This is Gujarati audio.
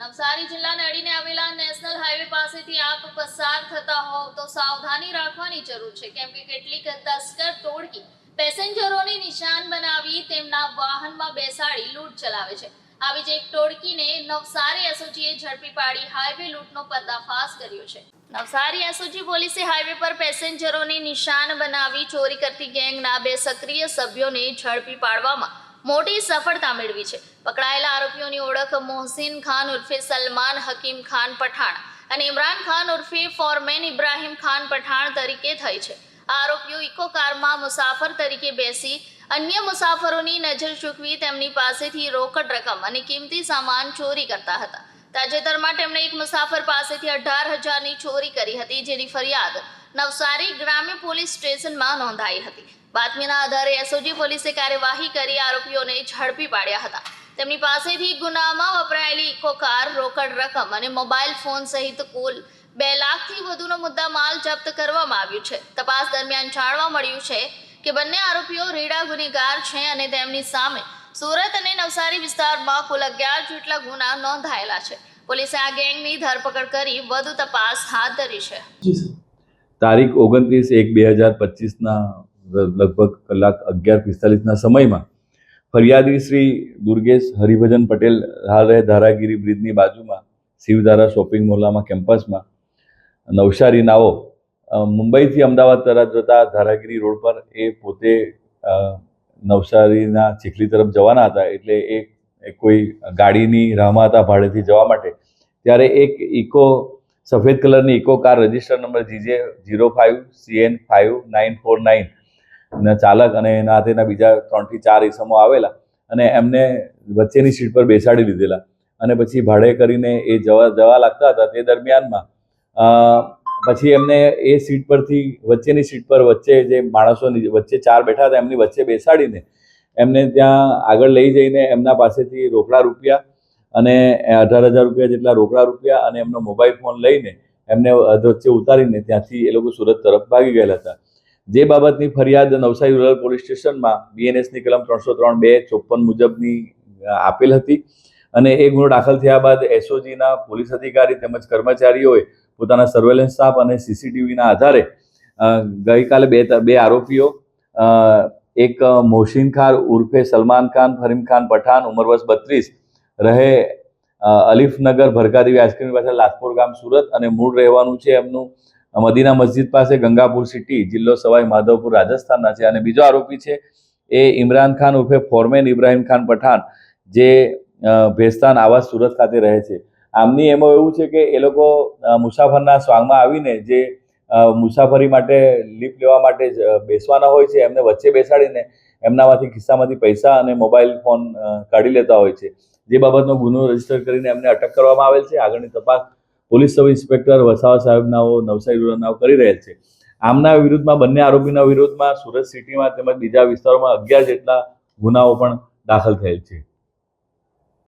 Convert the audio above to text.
નવસારી જિલ્લાને અડીને આવેલા નેશનલ હાઈવે પાસેથી આપ પસાર થતા હોવ તો સાવધાની રાખવાની જરૂર છે. કેમ કે કેટલીક તસ્કર ટોળકી પેસેન્જરોને નિશાન બનાવી તેમના વાહનમાં બેસાડી લૂંટ ચલાવે છે. આવી જ એક ટોળકીને નવસારી એસઓજીએ ઝડપી પાડી હાઈવે લૂંટનો પર્દાફાશ કર્યો છે. નવસારી એસઓજી પોલીસે હાઈવે પર પેસેન્જરોને નિશાન બનાવી ચોરી કરતી ગેંગના બે સક્રિય સભ્યોને ઝડપી પાડવામાં મોટી સફળતા મેળવી છે. પકડાયેલા આરોપીઓની ઓળખ મોહસિન ખાન ઉર્ફે સલમાન હકીમ ખાન પઠાણ અને ઇમરાન ખાન ઉર્ફે ફોરમેન ઇબ્રાહીમ ખાન પઠાણ તરીકે થઈ છે. આ આરોપીઓ ઇકો કારમાં મુસાફર તરીકે બેસી અન્ય મુસાફરોની નજર ચૂકવી તેમની પાસેથી રોકડ રકમ અને કિંમતી સામાન ચોરી કરતા હતા. તાજેતરમાં તેમણે એક મુસાફર પાસેથી અઢાર હજારની ચોરી કરી હતી, જેની ફરિયાદ નવસારી ગ્રામ્ય પોલીસ સ્ટેશનમાં નોંધાઈ હતી. બાતમીના આધારે એસઓજી પોલીસે કાર્યવાહી કરી આરોપીઓને ઝડપી પાડ્યા હતા. તેમની પાસેથી ગુનામાં વપરાયેલી ઇકો કાર, રોકડ રકમ અને મોબાઈલ ફોન સહિત કુલ બે લાખથી વધુનો મુદ્દા માલ જપ્ત કરવામાં આવ્યું છે. તપાસ દરમિયાન જાણવા મળ્યું છે કે બંને આરોપીઓ રેડા ગુનેગાર છે અને તેમની સામે સુરત અને નવસારી વિસ્તારમાં કુલ અગિયાર જેટલા ગુના નોંધાયેલા છે. પોલીસે આ ગેંગની ધરપકડ કરી વધુ તપાસ હાથ ધરી છે. તારીખ ઓગણત્રીસ એક બે હજાર પચીસના લગભગ કલાક અગિયાર પિસ્તાલીસના સમયમાં ફરિયાદી શ્રી દુર્ગેશ હરિભજન પટેલ હાલ રહે ધારાગીરી બ્રિજની બાજુમાં શિવધારા શોપિંગ મોલામાં કેમ્પસમાં નવસારી નાઓ મુંબઈથી અમદાવાદ તરફ જતા ધારાગીરી રોડ પર એ પોતે નવસારીના ચીખલી તરફ જવાના હતા એટલે એક એ કોઈ ગાડીની રાહમાં હતા ભાડેથી જવા માટે, ત્યારે એક ઇકો, સફેદ કલરની Eeco car register number GJ zero five CN five nine four nine ચાલક અને એના હાથેના બીજા ત્રણથી ચાર ઇસમો આવેલા અને એમને વચ્ચેની સીટ પર બેસાડી લીધેલા. અને પછી ભાડે કરીને એ જવા જવા લાગતા હતા તે દરમિયાનમાં પછી એમને એ સીટ પરથી વચ્ચેની સીટ પર વચ્ચે જે માણસોની વચ્ચે ચાર બેઠા હતા એમની વચ્ચે બેસાડીને એમને ત્યાં આગળ લઈ જઈને એમના પાસેથી રોકડા રૂપિયા અને અઢાર હજાર રૂપિયા જેટલા રોકડા રૂપિયા અને એમનો મોબાઈલ ફોન લઈને એમને વચ્ચે ઉતારીને ત્યાંથી એ લોકો સુરત તરફ ભાગી ગયેલા હતા. જે બાબતની ફરિયાદ નવસારી રૂરલ પોલીસ સ્ટેશનમાં બીએનએસની કલમ ત્રણસો ત્રણ બે ચોપન મુજબની આપેલ હતી અને એ ગુનો દાખલ થયા બાદ એસઓજીના પોલીસ અધિકારી તેમજ કર્મચારીઓએ પોતાના સર્વેલન્સ સ્ટાફ અને સીસીટીવીના આધારે ગઈકાલે બે બે આરોપીઓ એક મોહસિન ખાન ઉર્ફે સલમાન ખાન, ફરીમ ખાન પઠાણ, ઉંમર વર્ષ બત્રીસ, રહે અલીફનગર ભરકાદેવી આઈસ્ક્રીમ પાસે લાજપોર ગામ સુરત અને મૂળ રહેવાનું છે એમનું મદીના મસ્જિદ પાસે ગંગાપુર સિટી, જિલ્લો સવાઈ માધવપુર, રાજસ્થાનના છે. અને બીજો આરોપી છે એ ઇમરાન ખાન ઉર્ફે ફોરમેન ઇબ્રાહિમ ખાન પઠાણ, જે ભેસ્તાન આવાસ સુરત ખાતે રહે છે. આમની એમાં એવું છે કે એ લોકો મુસાફરના સ્વાંગમાં આવીને જે મુસાફરી માટે લીપ લેવા માટે બેસવાના હોય છે, એમને વચ્ચે બેસાડીને એમનામાંથી ખિસ્સામાંથી પૈસા અને મોબાઈલ ફોન કાઢી લેતા હોય છે. જે બાબતનો ગુનો રજિસ્ટર કરીને એમને અટક કરવામાં આવેલ છે. આગળની તપાસ પોલીસ સબ ઇન્સ્પેક્ટર વસાવા સાહેબનાઓ, નવસારી રૂરલનાઓ કરી રહેલ છે. આમના વિરુદ્ધમાં, બંને આરોપીના વિરોધમાં સુરત સિટીમાં તેમજ બીજા વિસ્તારોમાં અગિયાર જેટલા ગુનાઓ પણ દાખલ થયેલ છે.